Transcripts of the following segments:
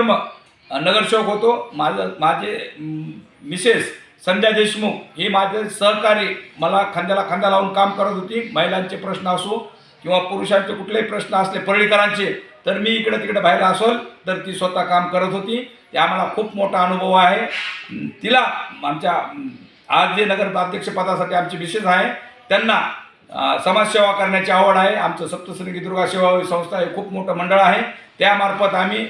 नगरसेवक होतो. माझं माझे मिसेस संध्या देशमुख ही माझे सहकारी मला खांद्याला खांदा लावून काम करत होती. महिलांचे प्रश्न असो किंवा पुरुषांचे कुठलेही प्रश्न असले परळीकरांचे तर मी इकडं तिकडे बाहेर असेल तर ती स्वतः काम करत होती. ते आम्हाला खूप मोठा अनुभव आहे. तिला आमच्या आज जे नगर अध्यक्षपदासाठी आमची विशेष आहे त्यांना समाजसेवा करण्याची आवड आहे. आमचं सप्तशृंगी दुर्गा सेवा संस्था हे खूप मोठं मंडळ आहे. त्यामार्फत आम्ही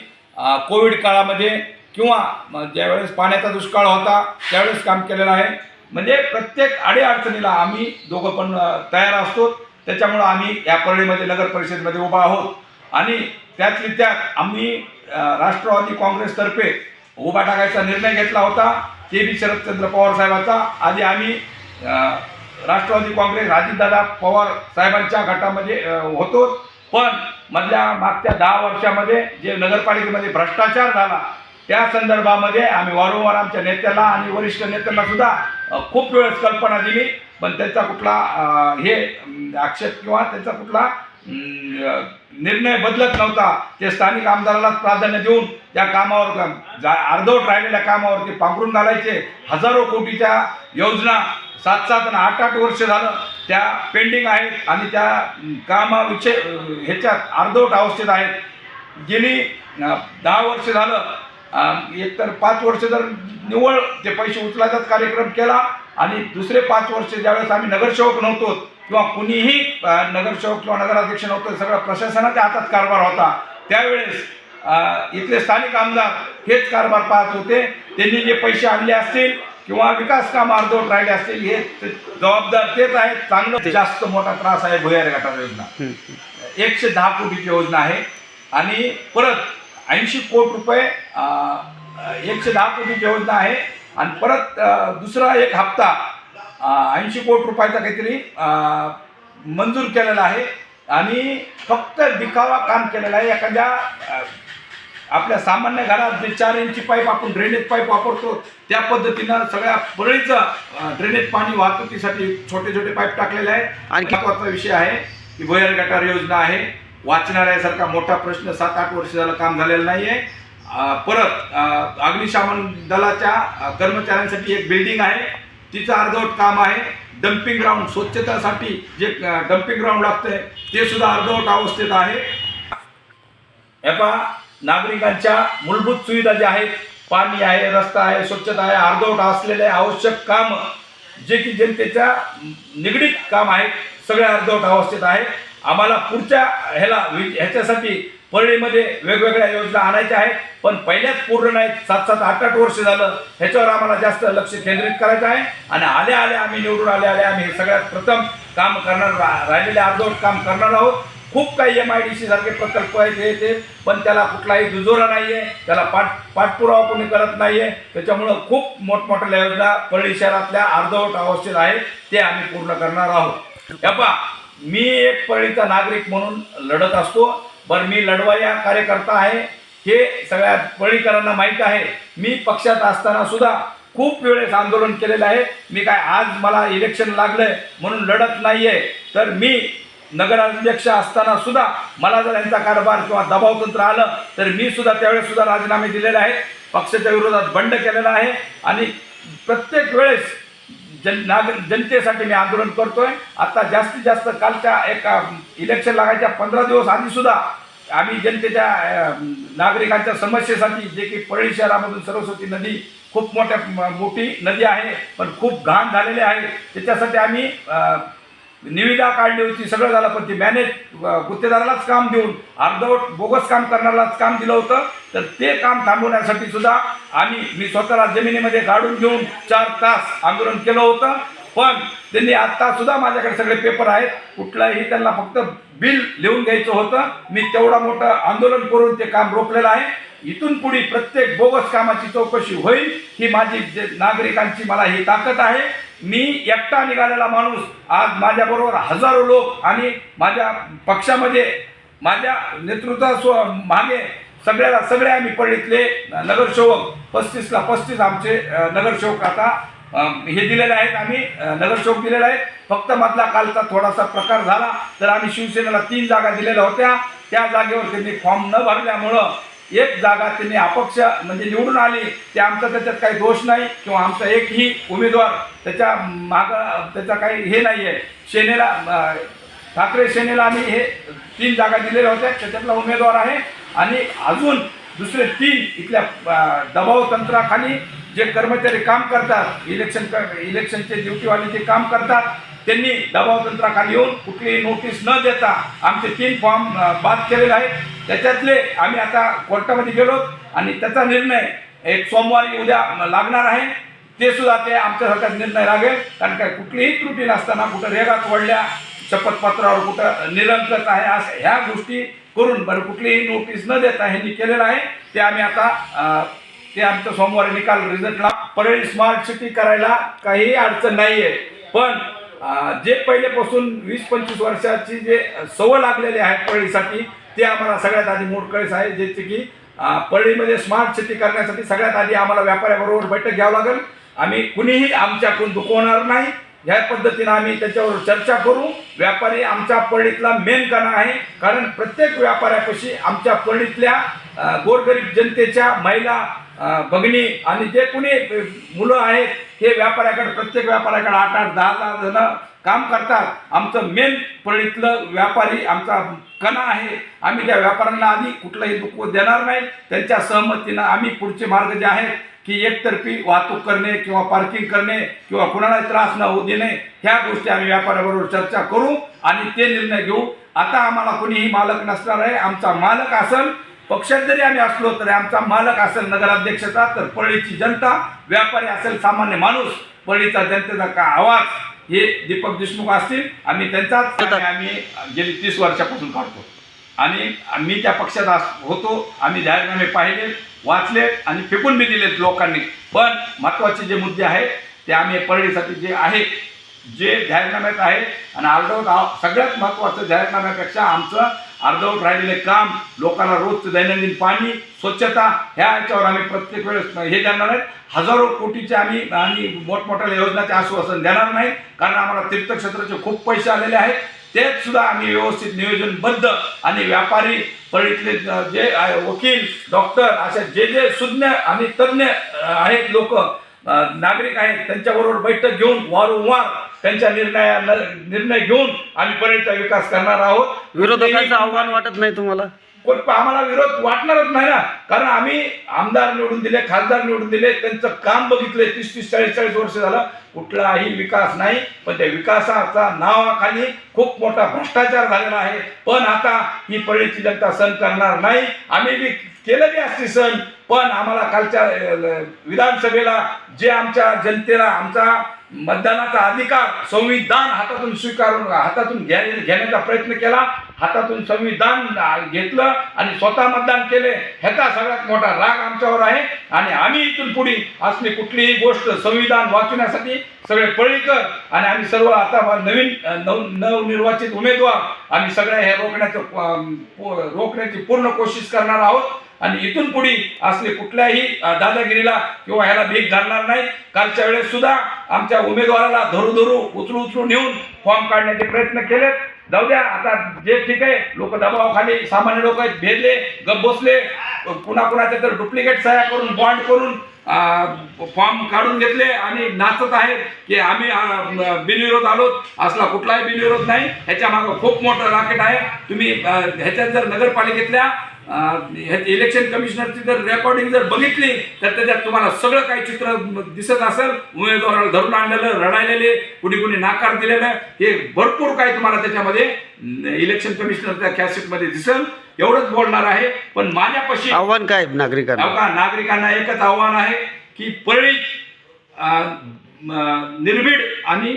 कोविड काळामध्ये किंवा ज्यावेळेस पाण्याचा दुष्काळ होता त्यावेळेस काम केलेलं आहे. म्हणजे प्रत्येक अडीअडचणीला आम्ही दोघं पण तयार असतो. त्याच्यामुळं आम्ही या परळीमध्ये नगर परिषदेमध्ये उभा आहोत. आणि त्यातली त्यात आम्ही राष्ट्रवादी काँग्रेसतर्फे उभा टाकायचा निर्णय घेतला होता. ते बी शरदचंद्र पवार साहेबाचा. आधी आम्ही राष्ट्रवादी काँग्रेस अजितदादा पवार साहेबांच्या गटामध्ये होतो. पण मधल्या मागच्या दहा वर्षामध्ये जे नगरपालिकेमध्ये भ्रष्टाचार झाला त्या संदर्भामध्ये आम्ही वारंवार आमच्या नेत्याला आणि वरिष्ठ नेत्यांना सुद्धा खूप वेळेस कल्पना दिली. पण त्यांचा कुठला हे आक्षेप किंवा त्यांचा कुठला निर्णय बदलत नव्हता. ते स्थानिक आमदारालाच प्राधान्य देऊन त्या कामावर जा अर्धवट राहिलेल्या कामावरती पांघरून घालायचे. हजारो कोटीच्या योजना सात सात आणि आठ आठ वर्ष झालं त्या पेंडिंग आहेत आणि त्या कामाविषय कामाविषयी ह्याच्यात अर्धवट अवस्थेत आहेत. गेली दहा वर्ष झालं एकतर पाच वर्ष जर निव्वळ ते पैसे उचलायचाच कार्यक्रम केला आणि दुसरे पाच वर्ष ज्यावेळेस आम्ही नगरसेवक नव्हतो किंवा कुणीही नगरसेवक किंवा नगराध्यक्ष नव्हतं सगळ्या प्रशासनाच्या हातात कारभार होता. त्यावेळेस इथले स्थानिक आमदार हेच कारभार पाहत होते. त्यांनी जे पैसे आणले असतील किंवा विकास काम अर्धवट राहिले असतील हे ते जबाबदार तेच आहेत. चांगलं जास्त मोठा त्रास आहे भुयारी गटार योजना. एकशे दहा कोटीची योजना आहे. आणि परत ऐंशी कोटी रुपये अं, एकशे दहा कोटीची योजना आहे. आणि परत अं, दुसरा एक हप्ता ऐंशी कोटी रुपयाचा काहीतरी अं, मंजूर केलेला आहे. आणि फक्त दिखावा काम केलेला आहे. एखाद्या अं, आपल्या सामान्य घरात जे चार इंची पाईप आपण ड्रेनेज पाईप वापरतो त्या पद्धतीनं सगळ्या परळीचं ड्रेनेज पाणी वाहतुकीसाठी छोटे छोटे पाईप टाकलेले आहे आणखी- महत्त्वाचा विषय आहे की भुयार गटार योजना आहे. वाचनालयासारखा मोठा प्रश्न सात आठ वर्ष झालं काम झालेलं नाही आहे परत अग्निशमन दलाच्या कर्मचाऱ्यांसाठी एक बिल्डिंग आहे. तिचं अर्धवट काम आहे. डम्पिंग ग्राउंड स्वच्छतासाठी जे डम्पिंग ग्राउंड लागतंय ते सुद्धा अर्धवट अवस्थेत आहे. नागरिकांच्या मूलभूत सुविधा ज्या आहेत पाणी आहे रस्ता आहे स्वच्छता आहे अर्धवट असलेले आवश्यक काम जे की जनतेच्या निगडीत काम आहेत सगळे अर्धवट अवस्थेत आहे. आम्हाला पुढच्या ह्याला वि- ह्याच्यासाठी परळीमध्ये वेगवेगळ्या योजना आणायच्या आहेत पण पहिल्याच पूर्ण नाहीत सात सात आठ आठ वर्ष झालं ह्याच्यावर आम्हाला जास्त लक्ष केंद्रित करायचं आहे. आणि आल्या आले आम्ही निवडून आले आले आम्ही हे सगळ्यात प्रथम काम करणार रा- राहिलेले अर्धवट काम करणार आहोत. खूप काही एम आय डी सी सारखे प्रकल्प आहेत हे ते पण त्याला कुठलाही दुजोरा नाही आहे त्याला पाठ पाठपुरावा कोणी करत नाही आहे त्याच्यामुळं खूप मोठमोठ्या योजना परळी शहरातल्या अर्धवट आवश्यक आहे ते आम्ही पूर्ण करणार आहोत. हे मी एक परळीचा नागरिक म्हणून लढत असतो बरं मी लढवाया कार्यकर्ता आहे. हे सगळ्या परळीकरांना माहीत आहे. मी पक्षात असताना सुद्धा खूप वेळेस आंदोलन केलेलं आहे. मी काय आज मला इलेक्शन लागलंय म्हणून लढत नाही आहे तर मी नगराध्यक्ष असताना सुद्धा मला जर यांचा कारभार किंवा दबावतंत्र आलं तर मी सुद्धा त्यावेळेस सुद्धा राजीनामे दिलेले आहेत. पक्षाच्या विरोधात बंड केलेला आहे. आणि प्रत्येक वेळेस जन नाग जनतेसाठी मी आंदोलन करतोय. आता जास्तीत जास्त कालच्या एका इलेक्शन लागायच्या पंधरा दिवस आधी सुद्धा आम्ही जनतेच्या नागरिकांच्या समस्येसाठी जे की परळी शहरामधून सरस्वती नदी खूप मोठ्या मोठी नदी आहे पण खूप घाण झालेली आहे. त्याच्यासाठी आम्ही निविदा काढली होती सगळं झालं पण ती मॅनेज गुत्तेदारालाच काम देऊन अर्धवट बोगस काम करणारालाच काम दिलं होतं. तर ते काम थांबवण्यासाठी सुद्धा आम्ही मी स्वतःला जमिनीमध्ये गाडून घेऊन चार तास आंदोलन केलं होतं. पण त्यांनी आत्ता सुद्धा माझ्याकडे सगळे पेपर आहेत. कुठलाही त्यांना फक्त बिल लिहून घ्यायचं होतं. मी तेवढा मोठं आंदोलन करून ते काम रोखलेलं आहे. इथून पुढे प्रत्येक बोगस कामाची चौकशी होईल ही माझी नागरिकांची मला ही ताकद आहे. मी एकटा निघालेला माणूस आज माझ्याबरोबर हजारो लोक आणि माझ्या पक्षामध्ये माझ्या नेतृत्वा स्व मागे सगळ्याला सगळे आम्ही पडलीतले. नगरसेवक पस्तीसला पस्तीस आमचे नगरसेवक आता हे दिलेले आहेत आम्ही नगरसेवक दिलेले आहेत. फक्त मधला कालचा थोडासा प्रकार झाला तर आम्ही शिवसेनेला तीन जागा दिलेल्या होत्या. त्या जागेवर त्यांनी फॉर्म न भरल्यामुळं एक जागा त्यांनी अपक्ष म्हणजे निवडून आली ते आमचा त्याच्यात काही दोष नाही किंवा आमचा एकही उमेदवार त्याच्या माग त्याचा काही हे नाही आहे सेनेला ठाकरे सेनेला आम्ही हे तीन जागा दिलेल्या होत्या त्याच्यातला उमेदवार आहे. आणि अजून दुसरे तीन इथल्या दबाव तंत्राखाली जे कर्मचारी काम करतात इलेक्शन इलेक्शनचे ड्युटीवाले जे काम करतात त्यांनी दबाव तंत्राखाली येऊन कुठलीही नोटीस न देता आमचे तीन फॉर्म बाद केलेले आहेत. त्याच्यातले आम्ही आता कोर्टामध्ये गेलो आणि त्याचा निर्णय एक सोमवारी उद्या लागणार आहे. ते सुद्धा ते आमच्यासारखा निर्णय लागेल. कारण काय कुठलीही त्रुटी नसताना कुठं रेगात वडल्या शपथपत्रावर कुठं निरंकच आहे असं ह्या गोष्टी करून बरं कुठलीही नोटीस न देता ह्यांनी केलेलं आहे. ते आम्ही आता ते आमचं सोमवारी निकाल रिझल्टला परळी स्मार्ट सिटी करायला काही अडचण नाही आहे पण जे पहिल्यापासून वीस पंचवीस वर्षाची जे सवय लागलेली आहे परळीसाठी ते आम्हाला सगळ्यात आधी मोडकळीस आहे ज्याचे की पळीमध्ये परळीमध्ये स्मार्ट सिटी करण्यासाठी सगळ्यात आधी आम्हाला व्यापाऱ्याबरोबर बैठक घ्यावं लागेल. आम्ही कुणीही आमच्याकडून दुखवणार नाही. ह्या पद्धतीनं आम्ही त्याच्यावर चर्चा करू. व्यापारी आमच्या पळणीतला मेन कणा आहे. कारण प्रत्येक व्यापाऱ्यापाशी आमच्या पळणीतल्या गोरगरीब जनतेच्या महिला बघणी आणि जे कुणी मुलं आहेत हे व्यापाऱ्याकडे प्रत्येक व्यापाऱ्याकडे आठ आठ दहा दहा जण काम करतात. आमचं मेन पळणीतलं व्यापारी आमचा कणा आहे. आम्ही त्या व्यापाऱ्यांना आधी कुठलंही दुःख देणार नाही. त्यांच्या सहमतीनं आम्ही पुढचे मार्ग जे आहेत की एकतर्फी वाहतूक करणे किंवा पार्किंग करणे किंवा कुणाला त्रास न होऊ देणे ह्या गोष्टी आम्ही व्यापाऱ्याबरोबर चर्चा करू आणि ते निर्णय घेऊ. आता आम्हाला कोणीही मालक नसणार आहे. आमचा मालक असेल पक्षात जरी आम्ही असलो तरी आमचा मालक असेल नगराध्यक्षाचा तर पळीची जनता व्यापारी असेल सामान्य माणूस पळीचा जनतेचा का आवाज हे दीपक देशमुख असतील आम्ही त्यांचाच आम्ही गेली तीस वर्षापासून काढतो. आणि मी त्या पक्षात अस- होतो आम्ही जाहीरनामे पाहिले वाचले आणि फेकून बी दिलेत लोकांनी. पण महत्त्वाचे जे मुद्दे आहेत ते आम्ही परळीसाठी जे आहे जे जाहीरनाम्यात आहे आणि अर्धवट सगळ्यात महत्त्वाचं जाहीरनाम्यापेक्षा आमचं अर्धवट राहिलेले काम लोकांना रोजचं दैनंदिन पाणी स्वच्छता ह्या याच्यावर आम्ही प्रत्येक वेळेस हे देणार आहेत. हजारो कोटीचे आम्ही आणि मोठमोठ्या योजनाचे आश्वासन देणार नाही कारण आम्हाला तीर्थक्षेत्राचे खूप पैसे आलेले आहेत. तेच सुद्धा आम्ही व्यवस्थित नियोजनबद्ध आणि व्यापारी पळीतले जे वकील डॉक्टर अशा जे जे सुज्ञ आणि तज्ज्ञ आहेत लोक नागरिक आहेत त्यांच्याबरोबर बैठक घेऊन वारंवार त्यांच्या निर्णया निर्णय घेऊन आम्ही पळीचा विकास करणार आहोत. विरोधकांचं आव्हान वाटत नाही तुम्हाला? पण आम्हाला विरोध वाटणारच नाही ना. कारण आम्ही आमदार निवडून दिले खासदार निवडून दिले त्यांचं काम बघितले तीस तीस चाळीस चाळीस वर्ष झालं. कुठलाही विकास नाही पण त्या विकासाचा नावाखाली खूप मोठा भ्रष्टाचार झालेला आहे. पण आता ही परळीची जनता सण करणार नाही. आम्ही बी केलं बी असते सण पण आम्हाला कालच्या विधानसभेला जे आमच्या जनतेला आमचा मतदानाचा अधिकार संविधान हातातून स्वीकारून हातातून घ्या घेण्याचा प्रयत्न केला. हातातून संविधान घेतलं आणि स्वतः मतदान केले. ह्याचा सगळ्यात मोठा राग आमच्यावर आहे. आणि आम्ही इथून पुढे असली कुठलीही गोष्ट संविधान वाचवण्यासाठी सगळे पळीकर आणि आम्ही सर्व आता नवीन नव नवनिर्वाचित उमेदवार आम्ही सगळ्या हे रोखण्याचं रोखण्याची पूर्ण कोशिश करणार आहोत. आणि इथून पुढे असले कुठल्याही दादागिरीला किंवा ह्याला भीक घालणार नाही. कालच्या वेळेस सुद्धा आमच्या उमेदवाराला धरू धरू उचलू उचलू नेऊन फॉर्म काढण्याचे प्रयत्न केलेत. जाऊ द्या आता जे ठीक आहे लोक दबावाखाली सामान्य लोक आहेत भेदले गप बसले पुन्हा कुणाच्या तर डुप्लिकेट सह्या करून बॉन्ड करून फॉर्म काढून घेतले आणि नाचत आहेत की आम्ही बिनविरोध आलोत. असला कुठलाही बिनविरोध नाही. ह्याच्या मागं खूप मोठं राकेट आहे. तुम्ही ह्याच्यात जर नगरपालिकेतल्या ह्या इलेक्शन कमिशनरची जर रेकॉर्डिंग जर बघितली तर त्याच्यात तुम्हाला सगळं काही चित्र दिसत असेल. उमेदवाराला धरून आणलेलं रडायलेले कुणी कुणी नाकार दिलेलं हे भरपूर काही तुम्हाला त्याच्यामध्ये इलेक्शन कमिशनरच्या कॅसेटमध्ये दिसेल. एवढंच बोलणार आहे. पण माझ्यापाशी आव्हान काय नागरिकांना? नागरिकांना एकच आव्हान आहे की पळी निर्भीड आणि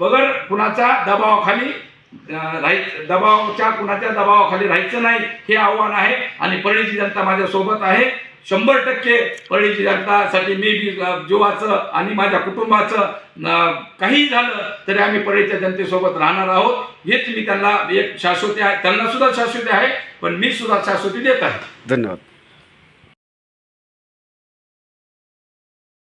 बगर कुणाच्या दबावाखाली अ, दबावच्या कुणाच्या दबावाखाली राहायचं नाही हे आव्हान आहे. आणि परळीची जनता माझ्यासोबत आहे. शंभर टक्के परळीची जनतासाठी मी बी जीवाचं आणि माझ्या कुटुंबाचं काही झालं तरी आम्ही परळीच्या जनतेसोबत राहणार आहोत. हेच मी त्यांना एक शाश्वती आहे. त्यांना सुद्धा शाश्वती आहे पण मी सुद्धा शाश्वती देत आहे. धन्यवाद.